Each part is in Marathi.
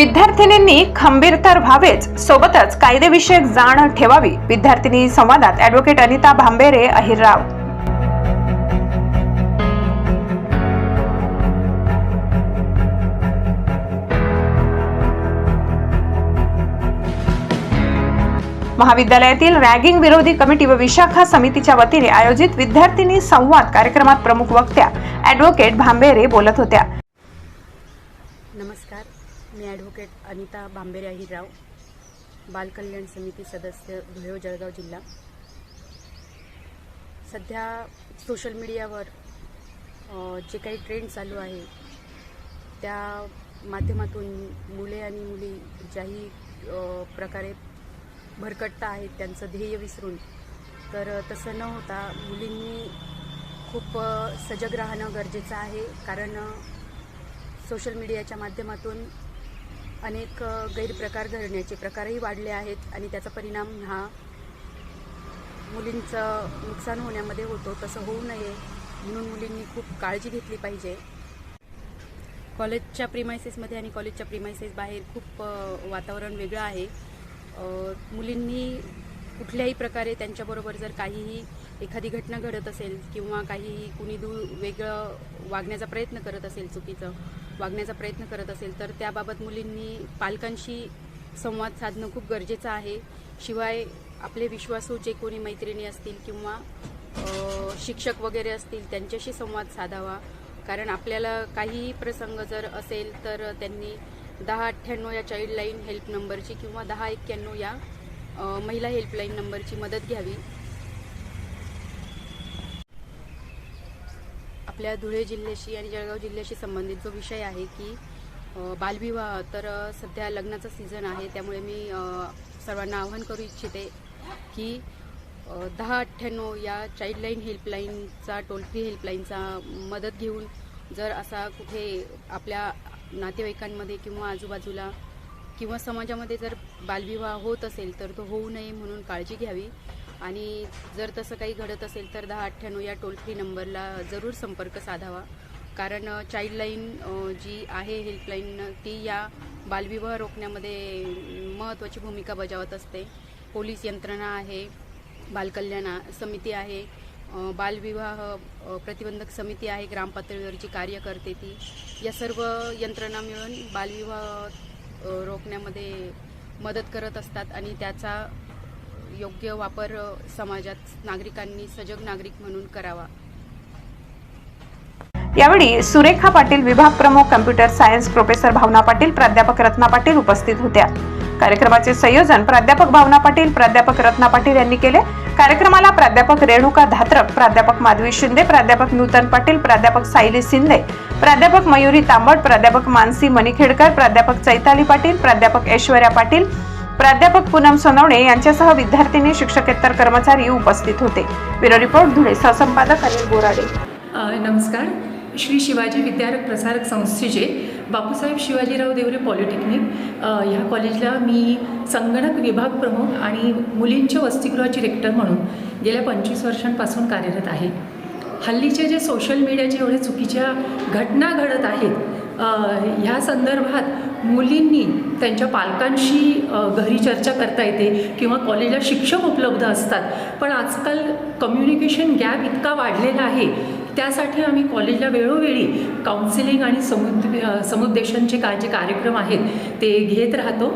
विद्यार्थिनींनी खंबीर तर व्हावेच. सोबतच कायदेविषयक जाण ठेवावी. विद्यार्थिनी संवादात ऍडव्होकेट अनिता भांबेरे अहिरराव महाविद्यालयातील रॅगिंग विरोधी कमिटी व विशाखा समितीच्या वतीने आयोजित विद्यार्थिनी संवाद कार्यक्रमात प्रमुख वक्त्या ऍडव्होकेट भांबेरे बोलत होत्या. नमस्कार. मी ॲडव्होकेट अनिता बांबेरे अहिरराव बालकल्याण समिती सदस्य धुळे जळगाव जिल्हा. सध्या सोशल मीडियावर जे काही ट्रेंड चालू आहे त्या माध्यमातून मुले आणि मुली ज्याही प्रकारे भरकटता आहेत त्यांचं ध्येय विसरून. तर तसं न होता मुलींनी खूप सजग राहणं गरजेचं आहे. कारण सोशल मीडियाच्या माध्यमातून अनेक गैरप्रकार घडण्याचे प्रकारही वाढले आहेत आणि त्याचा परिणाम हा मुलींचं नुकसान होण्यामध्ये होतो. तसं होऊ नये म्हणून मुलींनी खूप काळजी घेतली पाहिजे. कॉलेजच्या प्रिमायसेसमध्ये आणि कॉलेजच्या प्रिमायसेस बाहेर खूप वातावरण वेगळं आहे. मुलींनी कुठल्याही प्रकारे त्यांच्याबरोबर जर काहीही एखादी घटना घडत असेल किंवा काहीही कुणी दूर वेगळं वागण्याचा प्रयत्न करत असेल चुकीचं वागण्याचा प्रयत्न करत असेल तर त्याबाबत मुलींनी पालकांशी संवाद साधणं खूप गरजेचं आहे. शिवाय आपले विश्वासू जे कोणी मैत्रिणी असतील किंवा शिक्षक वगैरे असतील त्यांच्याशी संवाद साधावा. कारण आपल्याला काहीही प्रसंग जर असेल तर त्यांनी दहा अठ्ठ्याण्णव या चाइल्डलाईन हेल्प नंबरची किंवा दहा एक्क्याण्णव या महिला हेल्पलाईन नंबरची मदत घ्यावी. आपल्या धुळे जिल्ह्याशी आणि जळगाव जिल्ह्याशी संबंधित जो विषय आहे की बालविवाह तर सध्या लग्नाचा सीझन आहे. त्यामुळे मी सर्वांना आवाहन करू इच्छिते की दहा अठ्ठ्याण्णव या चाइल्डलाईन हेल्पलाईनचा टोल फ्री हेल्पलाईनचा मदत घेऊन जर असा कुठे आपल्या नातेवाईकांमध्ये किंवा आजूबाजूला किंवा समाजामध्ये जर बालविवाह होत असेल तर तो होऊ नये म्हणून काळजी घ्यावी. आणि जर तसं काही घडत असेल तर दहा अठ्ठ्याण्णव या टोल फ्री नंबरला जरूर संपर्क साधावा. कारण चाइल्डलाईन जी आहे हेल्पलाईन ती या बालविवाह रोखण्यामध्ये महत्त्वाची भूमिका बजावत असते. पोलीस यंत्रणा आहे बालकल्याण समिती आहे बालविवाह प्रतिबंधक समिती आहे ग्रामपातळीवरची कार्य करते ती. या सर्व यंत्रणा मिळून बालविवाह रोखण्यामध्ये मदत करत असतात आणि त्याचा योग्य वापर समाजात नागरिकांनी सजग नागरिक म्हणून करावा. यावेळी सुरेखा पाटील विभाग प्रमुख computer science professor Bhavana Patil प्राध्यापक रत्ना पाटील उपस्थित होत्या. कार्यक्रमाचे संयोजन प्राध्यापक भावना पाटील प्राध्यापक रत्ना पाटील यांनी केले. कार्यक्रमाला प्राध्यापक रेणुका धात्रक प्राध्यापक माधवी शिंदे प्राध्यापक नूतन पाटील प्राध्यापक सायली शिंदे प्राध्यापक मयुरी तांबट प्राध्यापक मानसी मणिखेडकर प्राध्यापक चैताली पाटील प्राध्यापक ऐश्वर्या पाटील प्राध्यापक पूनम सोनवणे यांच्यासह विद्यार्थिनी शिक्षकेतर कर्मचारी उपस्थित होते. Bureau report Dhule. सहसंपादक Anil Borade. नमस्कार. श्री शिवाजी विद्यारक प्रसारक संस्थेचे बापूसाहेब शिवाजीराव देवरे पॉलिटेक्निक. ह्या कॉलेजला मी संगणक विभाग प्रमुख आणि मुलींच्या वसतिगृहाची रेक्टर म्हणून गेल्या पंचवीस वर्षांपासून कार्यरत आहे. हल्लीचे जे सोशल मीडियाचे एवढे चुकीच्या घटना घडत आहेत ह्या संदर्भात मुलींनी त्यांच्या पालकांशी घरी चर्चा करता येते किंवा कॉलेजला शिक्षक उपलब्ध असतात. पण आजकाल कम्युनिकेशन गॅप इतका वाढलेला आहे. त्यासाठी आम्ही कॉलेजला वेळोवेळी काउन्सिलिंग आणि समुद समुद्देशनचे समुपदेशनचे काय जे कार्यक्रम आहेत ते घेत राहतो.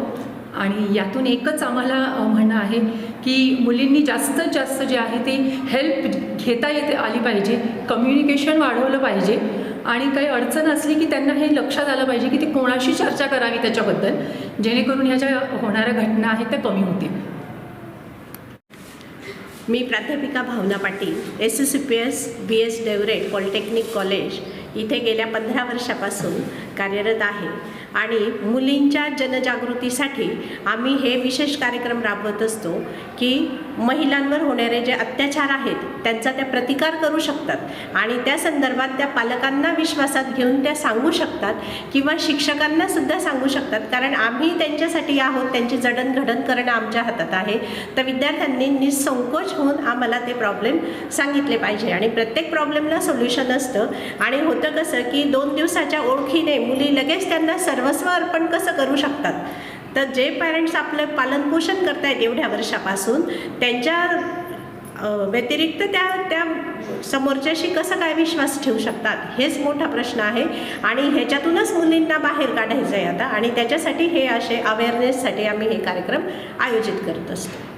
आणि यातून एकच आम्हाला म्हणणं आहे की मुलींनी जास्तीत जास्त जे आहे ते हेल्प घेता येते आली पाहिजे. कम्युनिकेशन वाढवलं पाहिजे. आणि काही अडचण असली की त्यांना हे लक्षात आलं पाहिजे की ती कोणाशी चर्चा करावी त्याच्याबद्दल. जेणेकरून ह्या ज्या होणाऱ्या घटना आहेत त्या कमी होतील. मी प्राध्यापिका Bhavana Patil S S C P S B S डेवरेट polytechnic college इथे गेल्या पंधरा वर्षापासून कार्यरत आहे. आणि मुलींच्या जनजागृतीसाठी आम्ही हे विशेष कार्यक्रम राबवत असतो की महिलांवर होणारे जे अत्याचार आहेत त्यांचा त्या प्रतिकार करू शकतात. आणि त्या संदर्भात त्या पालकांना विश्वासात घेऊन त्या सांगू शकतात किंवा शिक्षकांना सुद्धा सांगू शकतात. कारण आम्ही त्यांच्यासाठी आहोत त्यांची जडणघडण करणं आमच्या हातात आहे. तर विद्यार्थ्यांनी निसंकोच होऊन आम्हाला ते प्रॉब्लेम सांगितले पाहिजे. आणि प्रत्येक प्रॉब्लेमला सोल्युशन असतं. आणि होतं कसं की दोन दिवसाच्या ओळखीने मुली लगेच त्यांना सर्व सर्वस्व अर्पण कसं करू शकतात? तर जे पॅरेंट्स आपलं पालनपोषण करत आहेत एवढ्या वर्षापासून त्यांच्या व्यतिरिक्त त्या त्या समोरच्याशी कसं काय विश्वास ठेवू शकतात? हेच मोठा प्रश्न आहे. आणि ह्याच्यातूनच मुलींना बाहेर काढायचं आहे आता. आणि त्याच्यासाठी हे असे अवेअरनेससाठी आम्ही हे कार्यक्रम आयोजित करत असतो.